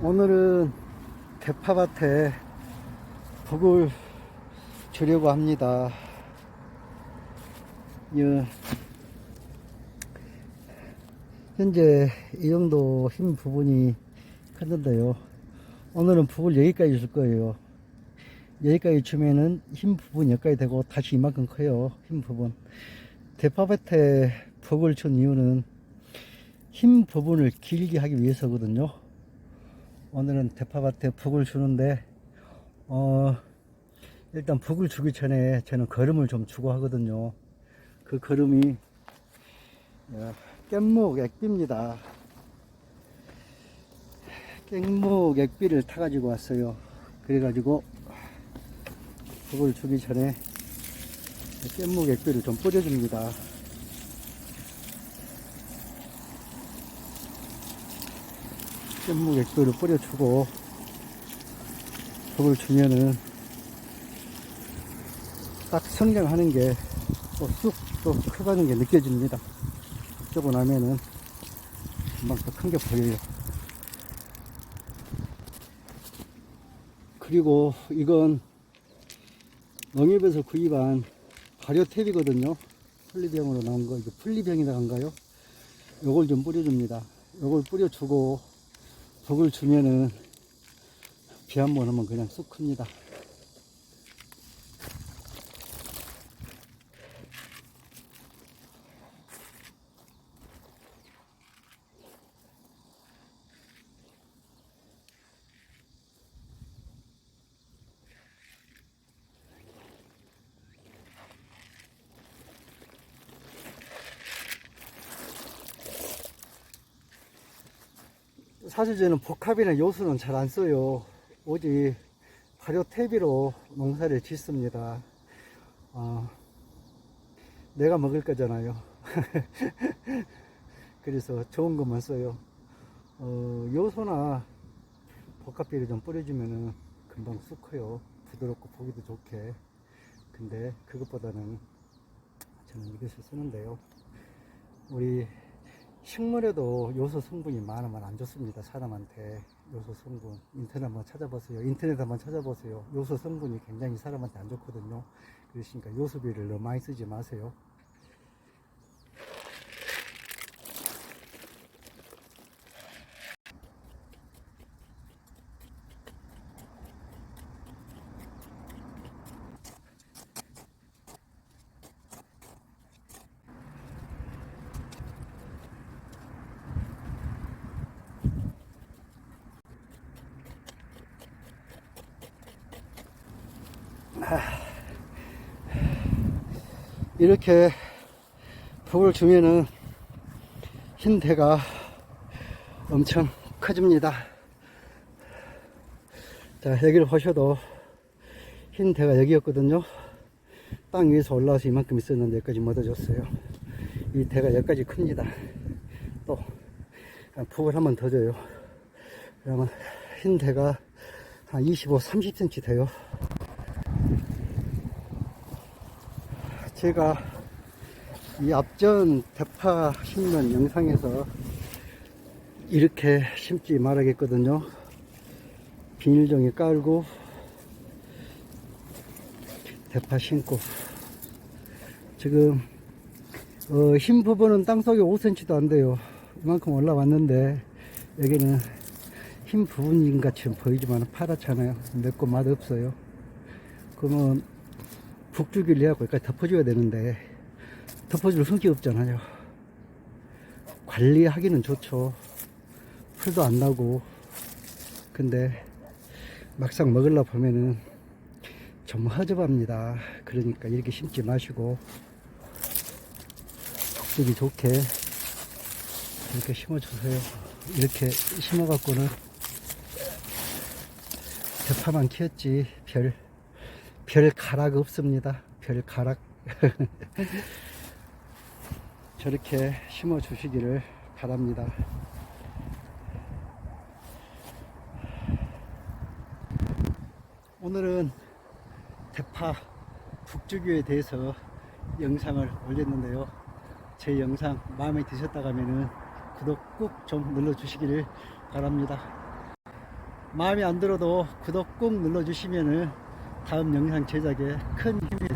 오늘은 대파밭에 북을 주려고 합니다. 예. 현재 이 정도 힘 부분이 했는데요. 오늘은 북을 여기까지 줄 거예요. 여기까지 주면은 힘 부분 여기까지 되고 다시 이만큼 커요. 힘 부분. 대파밭에 북을 준 이유는 힘 부분을 길게 하기 위해서거든요. 오늘은 대파밭에 북을 주는데, 어, 일단 북을 주기 전에 저는 걸음을 좀 주고 하거든요. 그 걸음이, 어, 깻목 액비입니다. 깻목 액비를 타 가지고 왔어요. 그래 가지고, 북을 주기 전에 깻목 액비를 좀 뿌려줍니다. 깻목 액비를 뿌려주고, 북을 주면은, 딱 성장하는 게, 또 쑥, 또 커가는 게 느껴집니다. 쪼고 나면은, 금방 더큰게 보여요. 그리고 이건 농협에서 구입한 발효탭이거든요. 플리병으로 나온 거, 이거 플리병이라 한가요? 요걸 좀 뿌려줍니다. 요걸 뿌려주고, 북을 주면은, 비 한 번 오면 그냥 쑥 큽니다. 사실 저는 복합이나 요수는 잘 안 써요. 오직 발효 퇴비로 농사를 짓습니다. 어, 내가 먹을 거잖아요. 그래서 좋은 것만 써요. 어, 요소나 복합비를 좀 뿌려주면은 금방 쑥 커요. 부드럽고 보기도 좋게. 근데 그것보다는 저는 이것을 쓰는데요. 우리 식물에도 요소 성분이 많으면 안 좋습니다. 사람한테 요소 성분 인터넷 한번 찾아보세요. 인터넷 한번 찾아보세요. 요소 성분이 굉장히 사람한테 안 좋거든요. 그러니까 요소비를 너무 많이 쓰지 마세요. 이렇게 북을 주면은 흰 대가 엄청 커집니다. 자, 여기를 보셔도 흰 대가 여기였거든요. 땅 위에서 올라와서 이만큼 있었는데 여기까지 묻어졌어요. 이 대가 여기까지 큽니다. 또 북을 한 번 더 줘요. 그러면 흰 대가 한 25, 30cm 돼요. 제가 이 앞전 대파 심는 영상에서 이렇게 심지 말아야겠거든요. 비닐종이 깔고 대파 심고 지금 어, 흰 부분은 땅속에 5cm도 안 돼요. 이만큼 올라왔는데 여기는 흰 부분인 것처럼 보이지만 파랗잖아요. 맵고 맛없어요. 그러면 북주기를 해갖고 여기까지 덮어줘야 되는데 덮어줄 성격이 없잖아요. 관리하기는 좋죠. 풀도 안 나고 근데 막상 먹으려 보면은 좀 허접합니다. 그러니까 이렇게 심지 마시고 북주기 좋게 이렇게 심어주세요. 이렇게 심어갖고는 대파만 키웠지 별 별 가락 없습니다. 별 가락. 저렇게 심어 주시기를 바랍니다. 오늘은 대파 북주교에 대해서 영상을 올렸는데요. 제 영상 마음에 드셨다고 하면은 구독 꾹 좀 눌러 주시기를 바랍니다. 마음에 안 들어도 구독 꼭 눌러주시면은 다음 영상 제작에 큰 힘이